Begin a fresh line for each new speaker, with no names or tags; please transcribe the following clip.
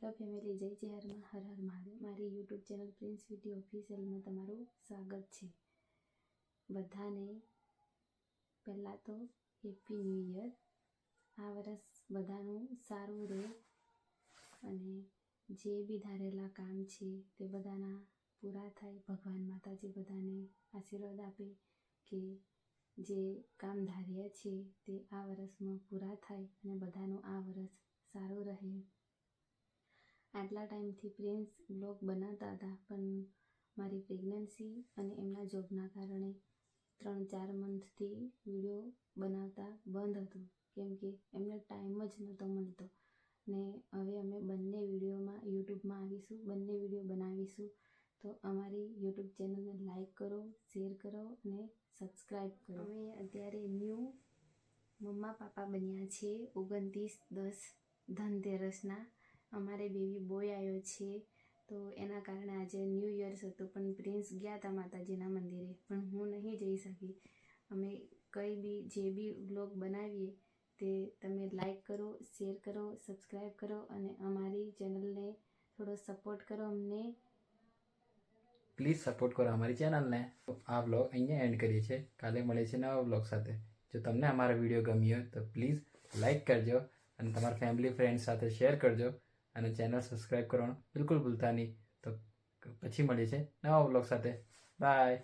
Hello family જય જયહરમાં હર હર મહાદેવ. મારી YouTube channel prince witty ઓફિશિયલમાં તમારું સ્વાગત છે. બધાને પહેલાં તો હેપી ન્યૂ યર આ વર્ષ બધાનું સારું રહે અને જે બી ધારેલા કામ છે તે બધાના પૂરા થાય. ભગવાન માતાજી બધાને આશીર્વાદ આપે કે જે કામ ધાર્યા છે તે આ વર્ષમાં પૂરા થાય અને બધાનું આ વર્ષ સારું રહે. આટલા ટાઈમથી પ્રિન્સ બ્લોગ બનાવતા હતા, પણ મારી પ્રેગ્નન્સી અને એમના જોબના કારણે ત્રણ ચાર મંથથી વીડિયો બનાવતા બંધ હતું. કેમ કે એમને ટાઈમ જ નહોતો મળતો. ને હવે અમે બંને વિડીયોમાં, યુટ્યુબમાં આવીશું, બંને વીડિયો બનાવીશું. તો અમારી યુટ્યુબ ચેનલને લાઈક કરો, શેર કરો અને સબસ્ક્રાઈબ કરો. અમે અત્યારે ન્યૂ મમ્મા પાપા બન્યા છે ઓગણત્રીસ દસ ધનતેરસના. અમારે બેબી બોય આવ્યો છે. તો એના કારણે આજે ન્યૂ યર્સ હતું, પણ પ્રિન્સ ગયા હતા માતાજીના મંદિરે. પણ હું નહીં જઈ શકી. અમે કંઈ બી જે બી વ્લોગ બનાવીએ તે તમે લાઈક કરો શેર કરો સબસ્ક્રાઈબ કરો અને અમારી ચેનલને થોડો સપોર્ટ કરો અમને.
પ્લીઝ સપોર્ટ કરો અમારી ચેનલને આ વ્લોગ અહીંયા એન્ડ કરીએ છીએ. કાલે મળે છે નવા વ્લોગ સાથે. જો તમને અમારો વીડિયો ગમ્યો તો પ્લીઝ લાઈક કરજો અને તમારા ફેમિલી ફ્રેન્ડ સાથે શેર કરજો. અને ચેનલ સબસ્ક્રાઈબ કરવાનું બિલકુલ ભૂલતા નહીં. તો પછી મળીએ છે નવા બ્લોગ સાથે. બાય